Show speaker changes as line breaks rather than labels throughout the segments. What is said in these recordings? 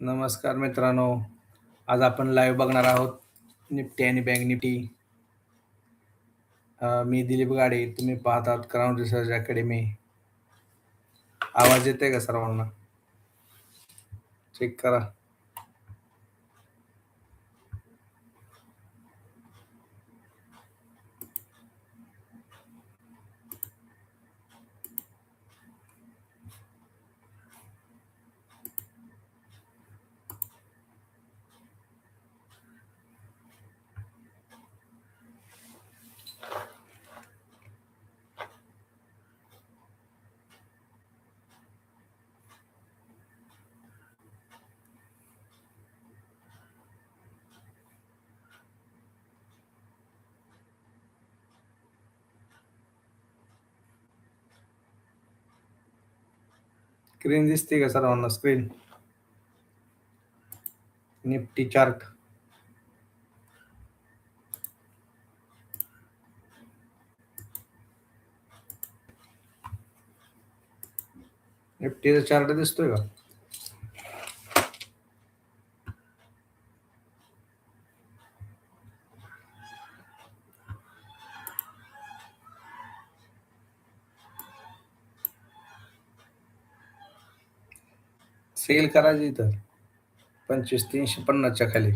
नमस्कार मित्रांनो. आज आपण लाईव्ह बघणार आहोत निफ्टी आणि बँक निफ्टी. मी दिलीप गाडे तुम्ही पाहत आहात क्राऊन रिसर्च अकॅडमी आवाज येते का सर्वांना? चेक करा. स्क्रीन दिसते का सर्वांना? स्क्रीन निफ्टी चार्ट निफ्टीचा चार्ट दिसतोय का? सेल करायची इथं. पंचवीस तीनशे पन्नासच्या खाली.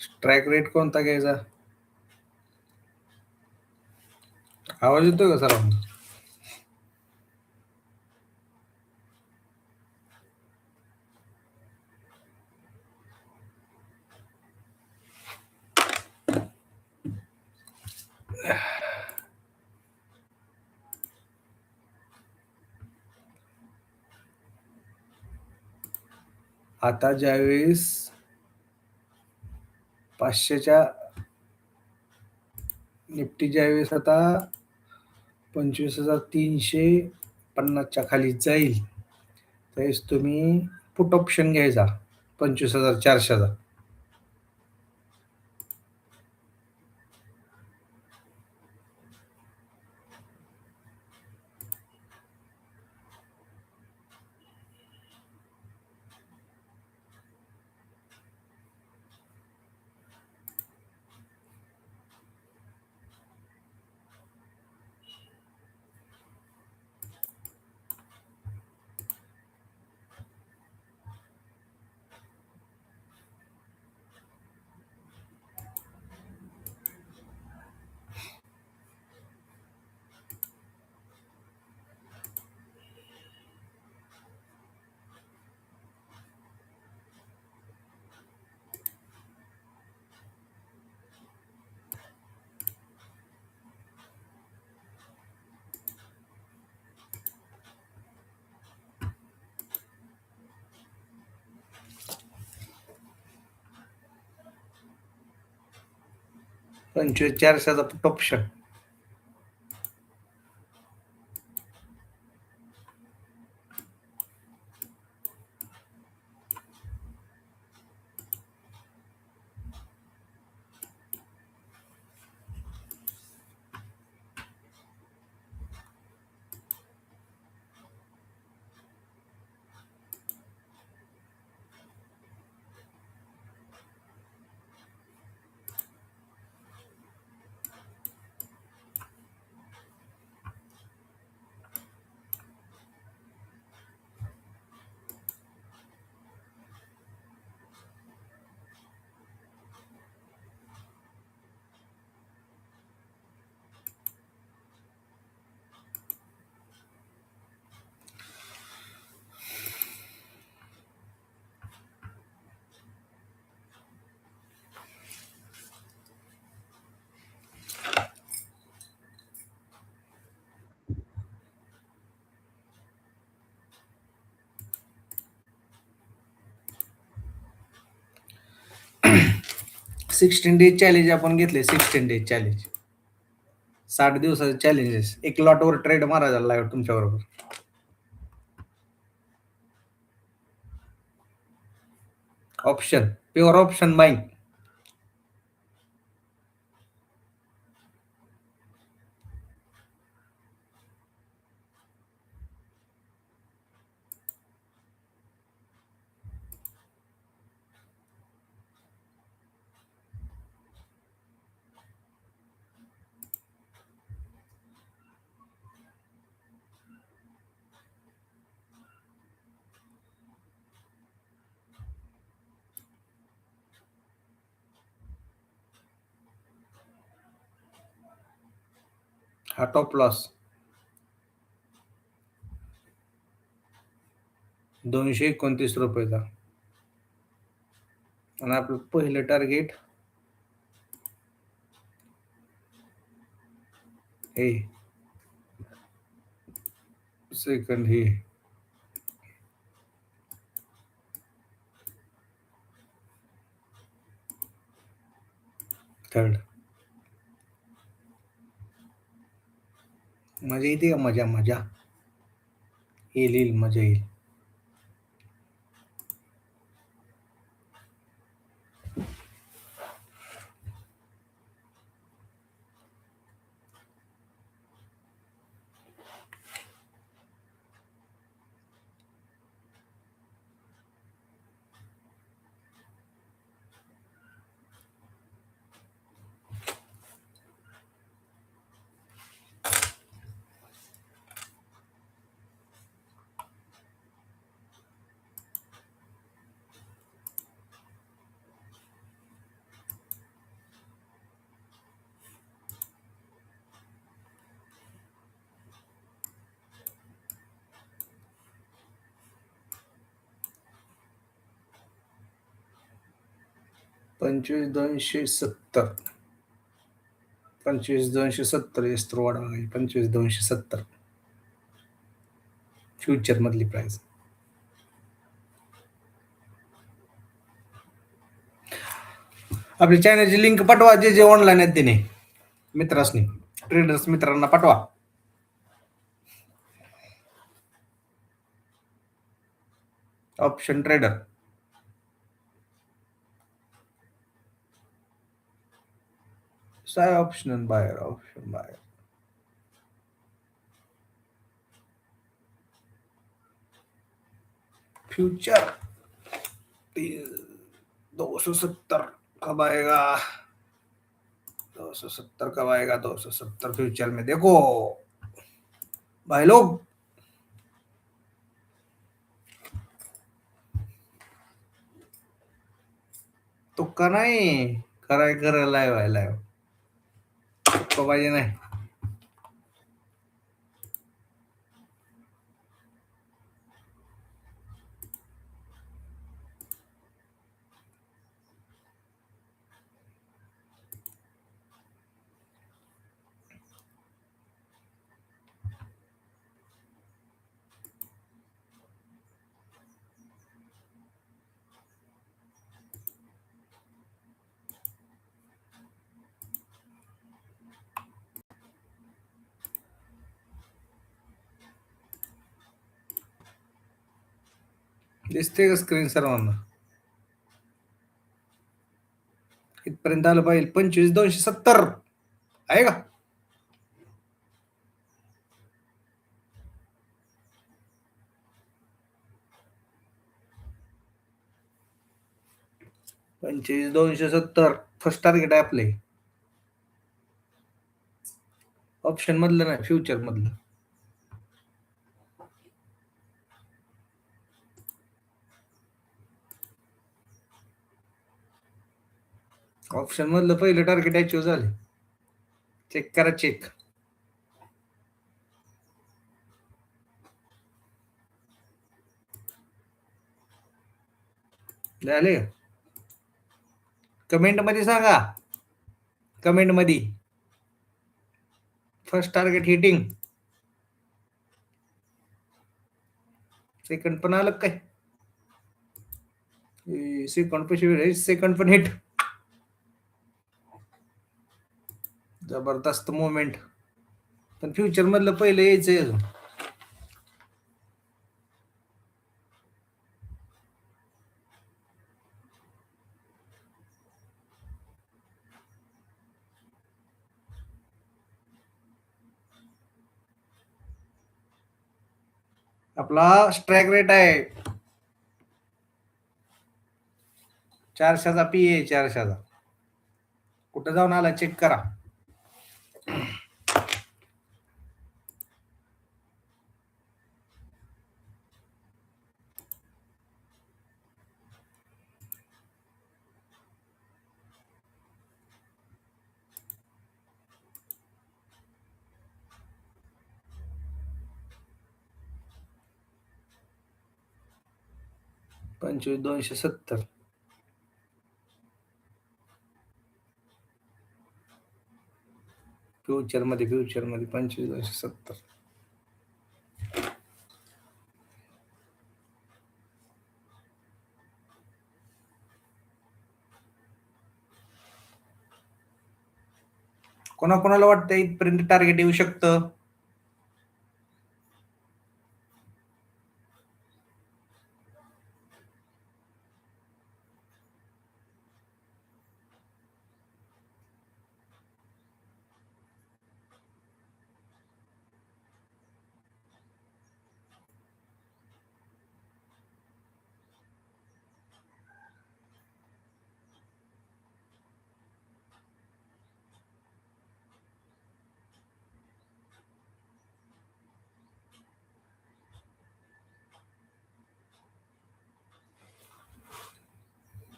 स्ट्राईक रेट कोणता घ्यायचा? आवाज येतोय का सर्वांना आता ज्यावेळेस पाचशेच्या निफ्टी ज्यावेळेस आता पंचवीस हजार तीनशे पन्नासच्या खाली जाईल त्यावेळेस तुम्ही पुट ऑप्शन घ्यायचा पंचवीस हजार चारशेचा. पंचवीस चारशेचा top option sixteen days challenge आपण घेतले सिक्स्टीन डेज चॅलेंज साठ दिवसाचे चॅलेंजेस एक लॉटवर ट्रेड मारायचा लाईव्ह तुमच्या बरोबर. ऑप्शन प्युअर ऑप्शन बाईंग हा टॉप लॉस दोनशे एकोणतीस रुपयेचा. आणि आपलं पहिलं टार्गेट हे सेकंड हे थर्ड मजा येते का? मजा मजा. येईल येईल मजा येईल. पंचवीस दोनशे सत्तर. पंचवीस दोनशे सत्तर एस्त्र वाढवा आहे पंचवीस दोनशे सत्तर. फ्युचर मधली प्राइस आपली चॅनलची लिंक पाठवा जे जे ऑनलाईन आहेत तिने. मित्रासनी ट्रेडर्स मित्रांना पाठवा. ऑप्शन ट्रेडर साय option buyer option buyer future दो सौ सत्तर कब आएगा दो सौ सत्तर कब आएगा दो सौ सत्तर फ्यूचर में। देखो। भाई लोग। तुक्का नाही कराय करायला लाईव्ह आहे लाईव्ह तुक्का पाहिजे नाही दिसते का स्क्रीन सर्वांना? इथपर्यंत आलं पाहिजे. पंचवीस दोनशे सत्तर. आहे का? पंचवीस दोनशे सत्तर. फर्स्ट टार्गेट आहे आपले. ऑप्शन मधलं नाही फ्युचर मधलं. ऑप्शन मधलं पहिलं टार्गेट अचीव झाले. चेक करा चेक झाले कमेंटमध्ये सांगा. कमेंटमध्ये. फर्स्ट टार्गेट हिटिंग सेकंड पण आलं काय? सेकंड पैसे सेकंड पण हिट जबरदस्त मोमेंट पण फ्युचर मधलं पहिलं यायचंय अजून. आपला स्ट्रॅक रेट आहे. चारशेचा पी ए चारशेचा. कुठं जाऊन आला? चेक करा. पंचवीस दोनशे सत्तर. फ्युचरमध्ये फ्युचरमध्ये पंचवीस दोनशे सत्तर. कोणाकोणाला वाटतं इथपर्यंत टार्गेट येऊ शकतं?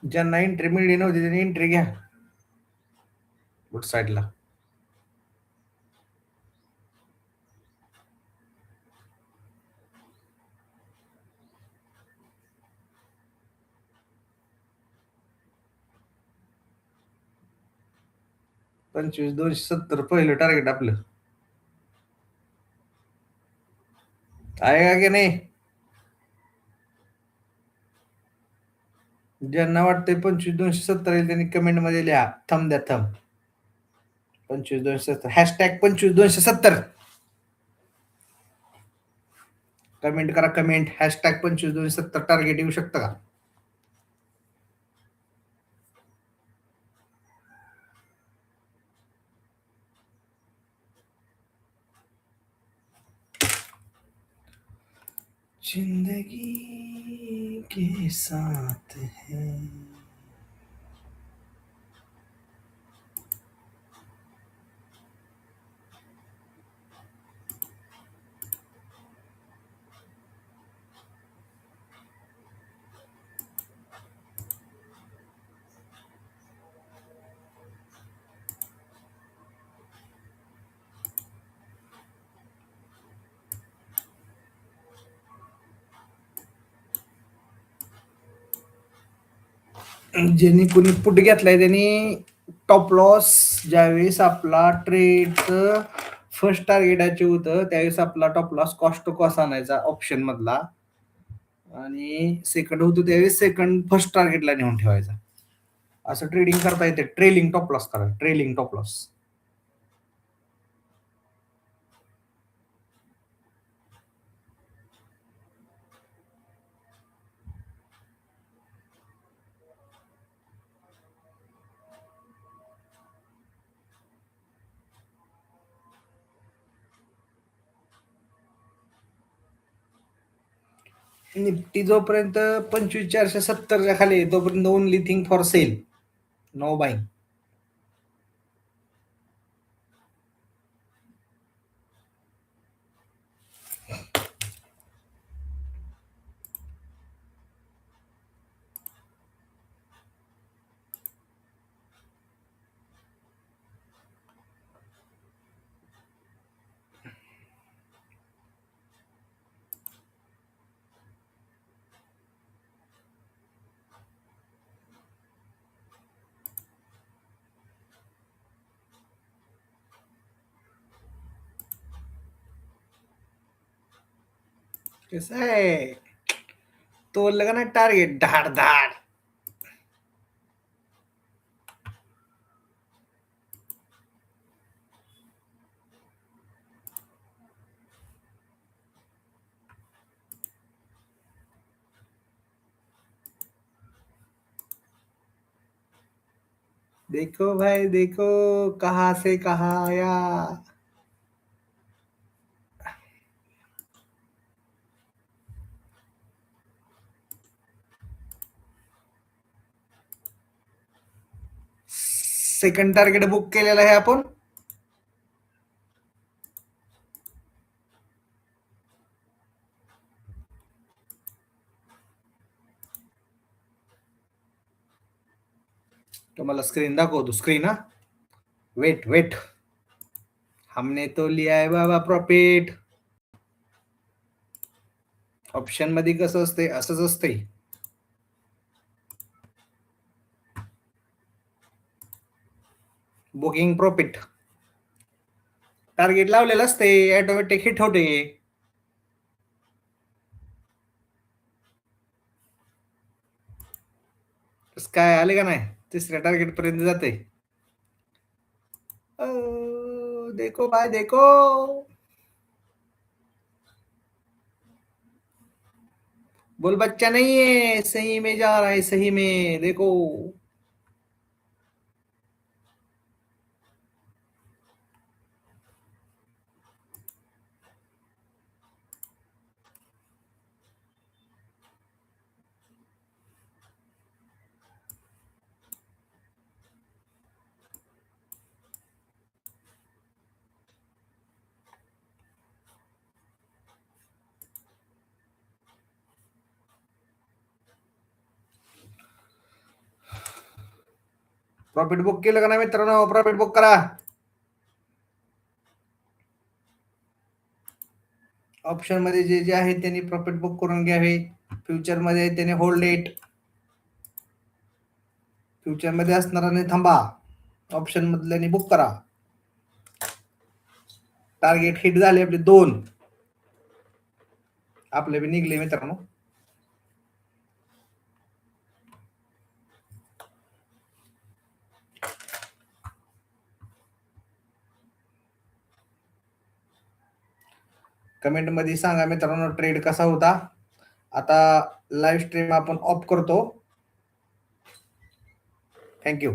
ज्यांना एंट्री मिळली नव्हती त्यांनी एंट्री घ्या. गुड साईडला पंचवीस दोनशे सत्तर पहिलं टार्गेट आपलं. आहे का की नाही? ज्यांना वाटतंय पंचवीस दोनशे सत्तर येईल त्यांनी कमेंटमध्ये लिहा. थम द्या थम पंचवीस दोनशे सत्तर. हॅशटॅग पंचवीस दोनशे सत्तर. कमेंट करा कमेंट हॅशटॅग पंचवीस दोनशे सत्तर टार्गेट येऊ शकतं का? जिंदगी के साथ है। ज्यांनी कुणी पुट घेतलाय त्यांनी टॉप लॉस ज्यावेळेस आपला ट्रेडचं फर्स्ट टार्गेटाचे होतं त्यावेळेस आपला stop loss cost to cost आणायचा ऑप्शन मधला. आणि सेकंड होतो त्यावेळेस सेकंड फर्स्ट टार्गेटला नेऊन ठेवायचा. असं ट्रेडिंग करता येते. ट्रेलिंग टॉप लॉस करा. ट्रेलिंग टॉप लॉस निफ्टी जोपर्यंत पंचवीस चारशे सत्तरच्या खाली आहे, तोपर्यंत only thing for sell no buying कसं है? तो लगाना टारगेट धाड धाड। देखो भाई देखो कहा से कहा आया। सेकंड टार्गेट बुक केलेलं आहे आपण. तुम्हाला स्क्रीन दाखवतो स्क्रीन हा. वेट वेट हमने तो लिया है बाबा प्रॉफिट ऑप्शनमध्ये कसं असते असंच असते बुकिंग प्रॉफिट टार्गेट लावलेलं असते हिट होते. आले का टार्गेट पर्यंत जाते. देखो भाई, देखो. बोल, बच्चा नहीं है सही में जा रहा है, सही में. देखो. प्रॉफिट बुक केलं का नाही मित्रांनो? प्रॉफिट बुक करा. ऑप्शनमध्ये जे जे आहे त्यांनी प्रॉफिट बुक करून घ्यावे फ्युचरमध्ये त्याने होल्ड डेट फ्युचरमध्ये असणाऱ्याने थांबा. ऑप्शन मधल्याने बुक करा. टार्गेट हिट झाले आपले दोन. आपले बी निघले मित्रांनो. कमेंटमध्ये सांगा मित्रांनो ट्रेड कसा होता? आता लाईव्ह स्ट्रीम आपण ऑफ करतो. Thank you